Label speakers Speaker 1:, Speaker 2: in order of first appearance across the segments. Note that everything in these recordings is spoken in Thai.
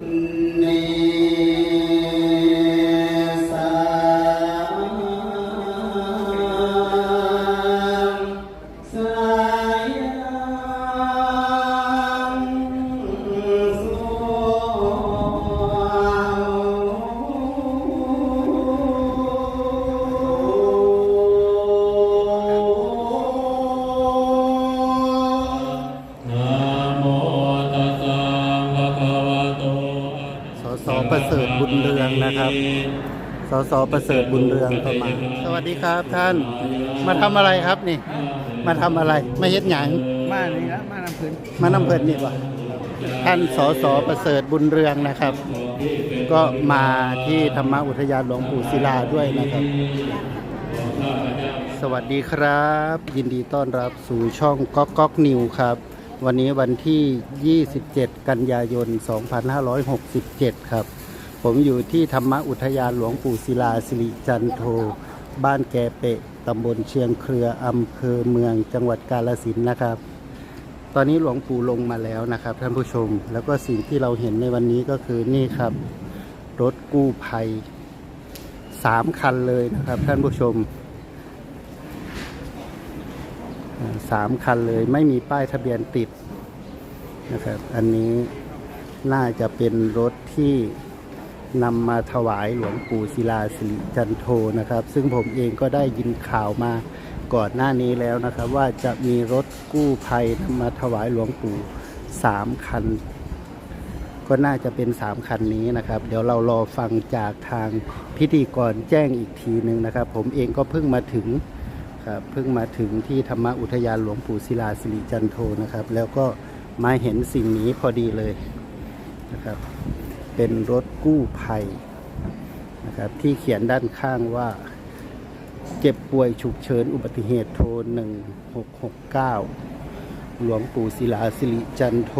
Speaker 1: เสสประเสริฐบุญเรืองเข้ามา สวัสดีครับท่าน มาทำอะไรครับนี่ มาทำอะไร มาเฮ็ดหยัง
Speaker 2: มานี่ครับมานำพื้น
Speaker 1: มานำเพิ่นนี่วะท่านสสประเสริฐบุญเรืองนะครับ ก็มาที่ธรรมอุทยานหลวงปู่ศิลาด้วยนะครับ สวัสดีครับ ยินดีต้อนรับสู่ช่องก๊อกก๊อกนิวครับ วันนี้วันที่ 27 กันยายน 2567 ครับ ผมอยู่ที่ธรรมอุทยานหลวงปู่ศิลาสิริจันโท บ้านแกเปะตำบลเชียงเครืออำเภอเมืองจังหวัดกาฬสินธุ์นะครับ ตอนนี้หลวงปู่ลงมาแล้วนะครับ ท่านผู้ชม แล้วก็สิ่งที่เราเห็นในวันนี้ก็คือนี่ครับ รถกู้ภัยสามคันเลยนะครับ ท่านผู้ชมสามคันเลยไม่มีป้ายทะเบียนติดนะครับ อันนี้น่าจะเป็นรถที่ นำมาถวายหลวงปู่ศิลาสิริจันโทนะครับ ซึ่งผมเองก็ได้ยินข่าวมาก่อนหน้านี้แล้วนะครับ ว่าจะมีรถกู้ภัยนำมาถวายหลวงปู่สามคัน ก็น่าจะเป็นสามคันนี้นะครับ เดี๋ยวเรารอฟังจากทางพิธีกรแจ้งอีกทีหนึ่งนะครับ ผมเองก็เพิ่งมาถึงครับเพิ่งมาถึงที่ธรรมอุทยานหลวงปู่ศิลาสิริจันโทนะครับ แล้วก็มาเห็นสิ่งนี้พอดีเลยนะครับ เป็นรถกู้ภัยนะครับที่เขียนด้านข้างว่า เจ็บป่วยฉุกเฉินอุบัติเหตุโทร 1669 หลวงปู่ศิลาสิริจันโท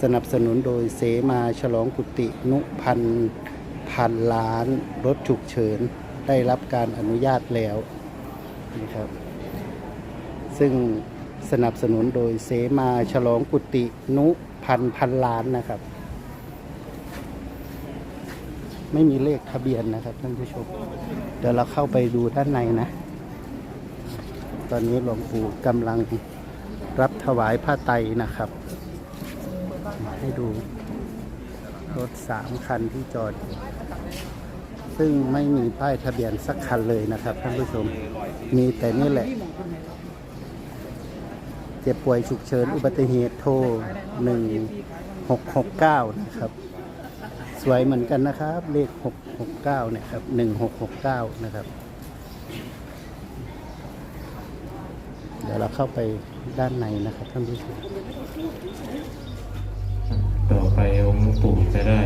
Speaker 1: สนับสนุนโดยเสมาฉลองกุตินุพันธ์พันล้านรถฉุกเฉินได้รับการอนุญาตแล้วนะครับซึ่งสนับสนุนโดยเสมาฉลองกุตินุ พันพันล้านนะครับ ไม่มีเลขทะเบียนนะครับท่านผู้ชม เดี๋ยวเราเข้าไปดูด้านในนะ ตอนนี้หลวงปู่กำลังรับถวายผ้าไตรนะครับ ให้ดูรถสามคันที่จอด ซึ่งไม่มีป้ายทะเบียนสักคันเลยนะครับท่านผู้ชม มีแต่นี่แหละ เจ็บป่วยฉุกเฉินอุบัติเหตุโทร 1669 นะครับ สวยเหมือนกันนะครับ เลข 669 เนี่ยครับ 1669 นะครับ เดี๋ยวเราเข้าไปด้านในนะครับท่านผู้ชม
Speaker 3: ต่อไปองค์ปู่จะได้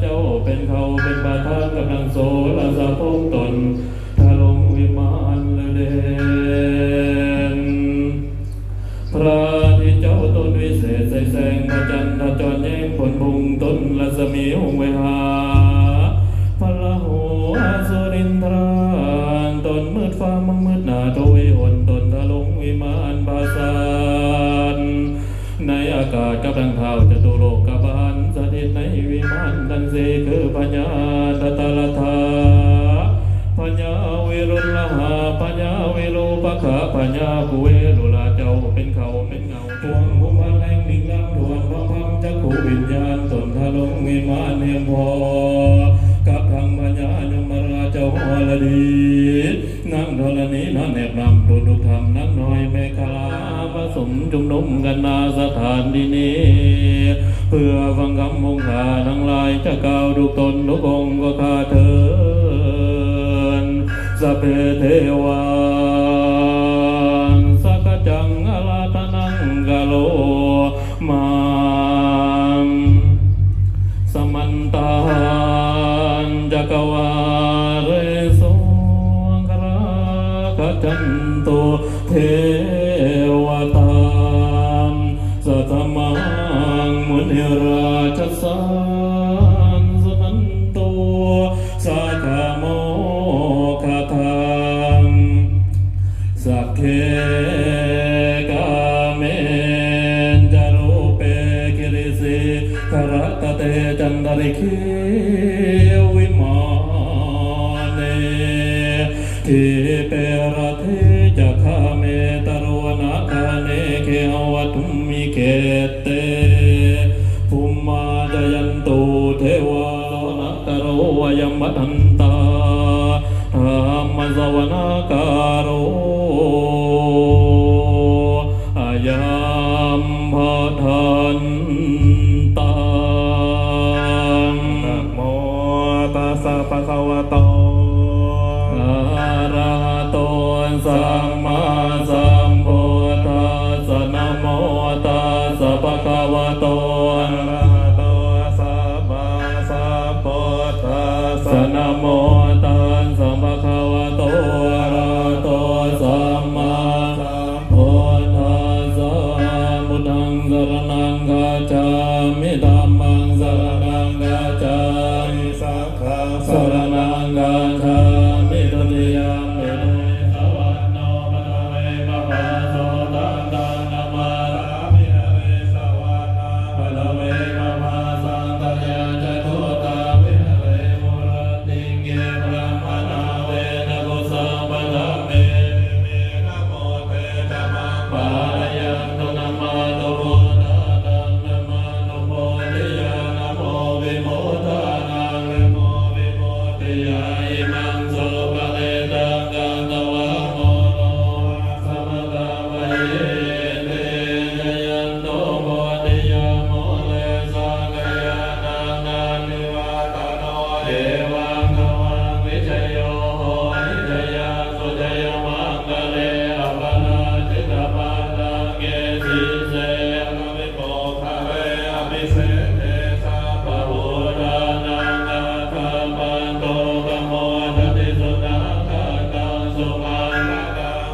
Speaker 3: เจ้าเป็นเขาเป็นประธานกำลังโสลาสะพงตนทะลงวิมานเลเดนพระที่เจ้าตนวิเศษใสแสงพระจันทร์จรแย้งผลบุงต้นรัศมีหงเวหาพระหัวสุรินทรานตนมืดฟ้ามังมืดหนาโทวิหนตนทะลงวิมานบาสานในอากาศกับดังเท้าจตุโลกบาลสถิตใน มานดังเสคือพญาตตาลทาปัญญาเวรุลหาปัญญาเวโรปะขะปัญญาภูเวรุลาเจ้าเป็นเขาเป็นเงาทวงภูมิแห่งนิ่งน้ำทวนพระพังจักขูวิญญาณตนทะลงมีมานเนียมพอกับทางปัญญายมราเจ้าฮอลดีนั่งธรณีนั่งแนบนำดุดุธรรมนั่งน้อยเมฆลาผสมจุมนุมกันนาสถานดีนี้ เพื่อฟังคำมงคาทั้งหลายจะกล่าวทุกตนทุกองก็ข้าเถินสเพเทวานสักจังอาราตนังกาโลมัาสมันตานจะกวาเรสวังคราคจันโตเทวตามสัตมา รา
Speaker 2: ชสา
Speaker 3: นสนันโตสาคาโมคาทังสักเคกาเมนจารุเปกิริสิกรตเตจันดริคิวิมาเนทิเป
Speaker 2: รเทจะ
Speaker 3: คาเมตรวนาคาเนเคหวัตุมิเกเต มาจยันตุเทวาลนัต
Speaker 2: โร
Speaker 3: วยมทันตาธรรมสวนาการโรอายามพทันตังนะโมตัสสะภะคะวะโต ค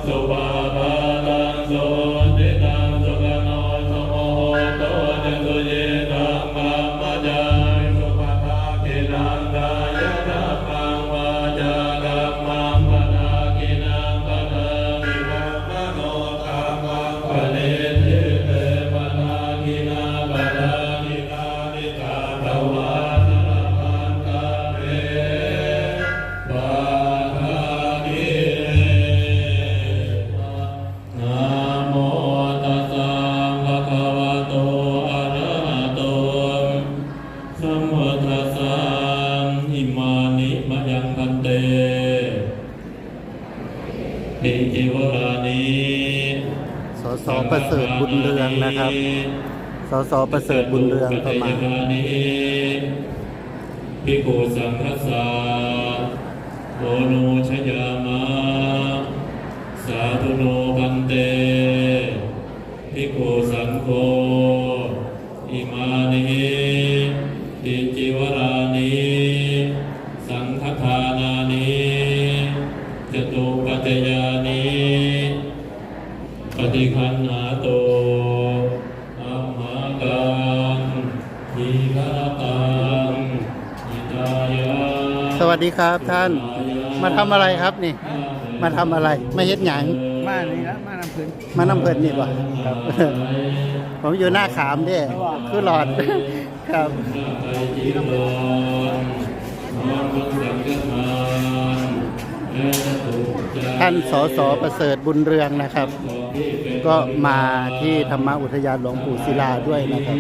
Speaker 3: สุป ปิจิวรานิ
Speaker 1: สสประเสริฐบุญเรืองนะครับ สสประเสริฐบุญเรืองก็มา
Speaker 3: ปัจจยรานิภิกขุสังฆสสะโอโนชยา หาโตอัมหากังทีฆาตังอิตายะ
Speaker 1: สวัสดีครับท่าน มาทำอะไรครับนี่ มาทำอะไรไม่เฮ็ดหยัง
Speaker 4: มานี่ละมานำพื้น
Speaker 1: มานำเพิ่นนี่ป่ะครับ ผมอยู่หน้าขามเด้คือหลอด ครับท่าน ท่านสสประเสริฐบุญเรืองนะครับ ก็มาที่ธรรมอุทยานหลวงปู่ศิลาด้วยนะครับ